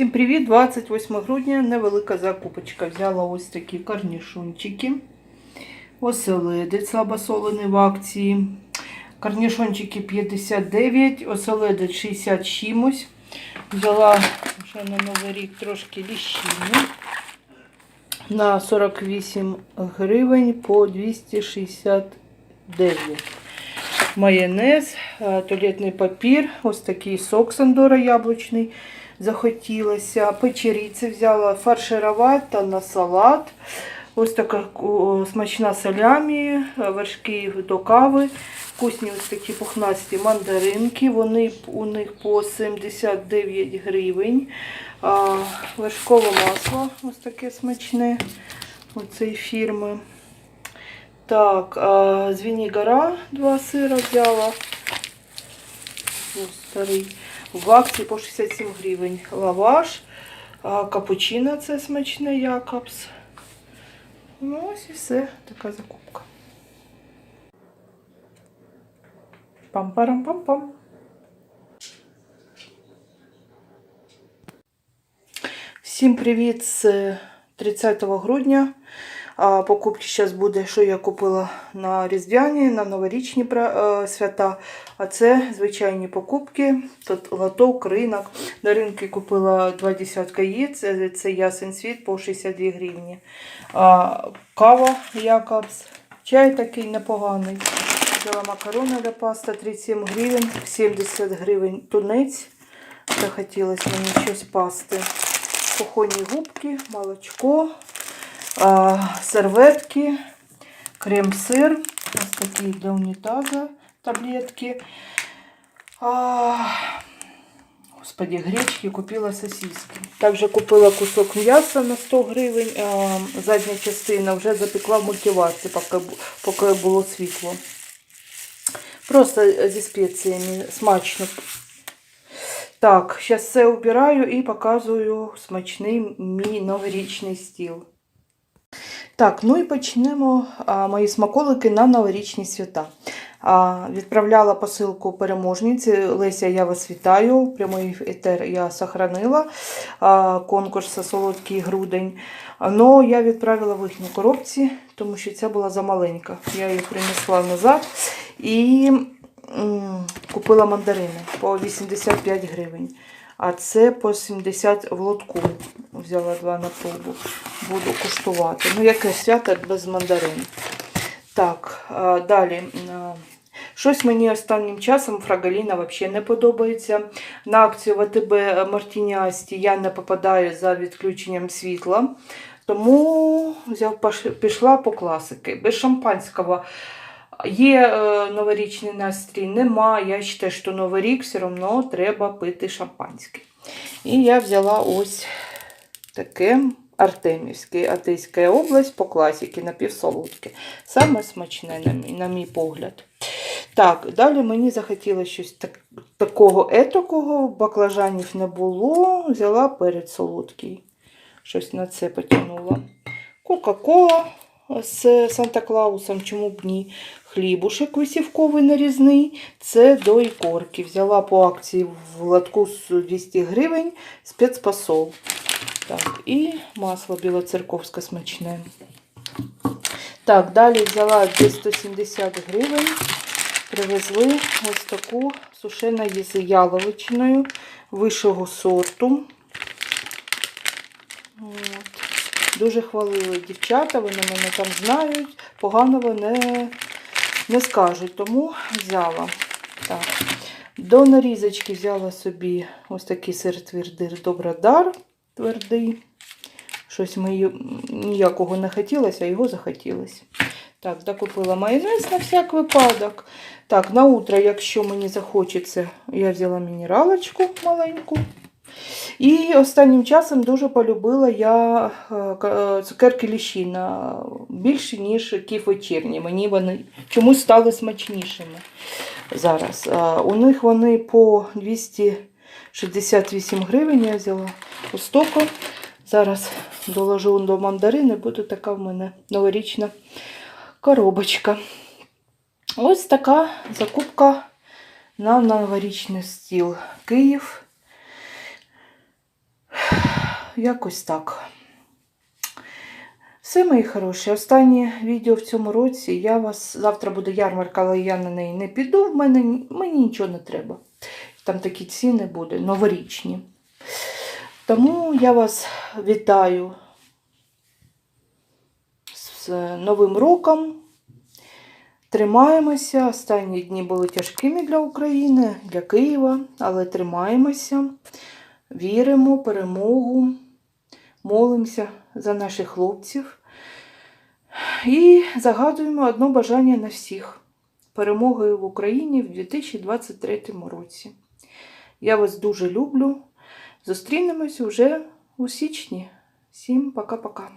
Всім привіт! 28 грудня, невелика закупочка. Взяла ось такі корнішончики. Оселедець слабосолений в акції. Корнішончики 59, оселедець 60 чимось. Взяла вже на Новий рік трошки ліщини. На 48 гривень по 269. Майонез, е, туалетний папір, ось такий сок Сандора яблучний захотілося. Печеріці взяла фарширувати на салат. Ось така смачна салямі, вершки до кави. Вкусні ось такі пухнасті мандаринки. Вони у них по 79 гривень. А, вершкове масло ось таке смачне оцеї фірми. Так, а, Звенігора два сира взяла. Ось старий. В акції по 67 гривень лаваш, капучино це смачне Якобс. Ну, ось і все, така закупка. Пам-парам-пам-пам. Всім привіт з 30 грудня. Покупки зараз буде, що я купила на Різдвяні, на новорічні е, свята. А це звичайні покупки. Тут лоток, ринок. На ринку купила два десятка яєць, це, це ясен світ по 62 гривні. Кава Якобс, чай такий непоганий. Взяла макарони для паста 37 гривень, 70 гривень тунець. Захотілося мені щось пасти. Кухонні губки, молочко, серветки, крем-сир. Ось такі для унітаза таблетки. Господи, гречки купила сосиски. Також купила кусок м'яса на 100 гривень. А, задня частина вже запекла в мультиварці, поки, поки було світло. Просто зі спеціями смачно. Так, зараз все убираю і показую смачний мій новорічний стіл. Так, ну і почнемо а, мої смаколики на новорічні свята. А, відправляла посилку переможниці. Леся, я вас вітаю. Прямий етер я сохранила. А, конкурс «Солодкий грудень. Но я відправила в їхній коробці, тому що ця була замаленька. Я її принесла назад і м, купила мандарини по 85 гривень. А це по 70 в лотку. Взяла два на пробу. Буду куштувати. Ну, яке свято без мандарин. Так, далі. Щось мені останнім часом фрагаліна взагалі не подобається. На акцію ВТБ Мартініасті я не попадаю за відключенням світла. Тому взяв, пішла по класики. Без шампанського є е, новорічний настрій, нема. Я вважаю, що Новий рік все одно треба пити шампанське. І я взяла ось таке Артемівське, Атейська область по класіки напівсолодке. Саме смачне, на мій, на мій погляд. Так, далі мені захотілося щось так, такого етакого, баклажанів не було. Взяла перець солодкий. Щось на це потягнула. Кока-кола з Санта-Клаусом, чому б ні. Хлібушек висівковий нарізний. Це до ікорки. Взяла по акції в лотку з 200 гривень спецпосол. Так, і масло білоцерковське смачне. Так, далі взяла десь 170 гривень. Привезли ось таку сушену з яловичиною вищого сорту. От. Дуже хвалили дівчата, вони мене там знають, погано вони не скажуть, тому взяла. Так. До нарізочки взяла собі ось такий сир твердий добродар твердий. Щось мені ніякого не хотілося, а його захотілося. Так, докупила майонез на всяк випадок. Так, на утро, якщо мені захочеться, я взяла мінералочку маленьку. І останнім часом дуже полюбила я е, е, цукерки ліщина більше, ніж кіф вечірні. Мені вони чомусь стали смачнішими зараз. У них вони по 268 гривень я взяла у стоку. Зараз доложу до мандарини, буде така в мене новорічна коробочка. Ось така закупка на новорічний стіл. Київ. якось так. Все, мої хороші, останнє відео в цьому році. Я вас завтра буде ярмарка, але я на неї не піду. В мене мені нічого не треба. Там такі ціни будуть новорічні. Тому я вас вітаю з Новим роком. Тримаємося. Останні дні були тяжкими для України, для Києва, але тримаємося, віримо перемогу, молимося за наших хлопців і загадуємо одне бажання на всіх перемогою в Україні в 2023 році. Я вас дуже люблю. Зустрінемось уже у січні. Всім пока-пока.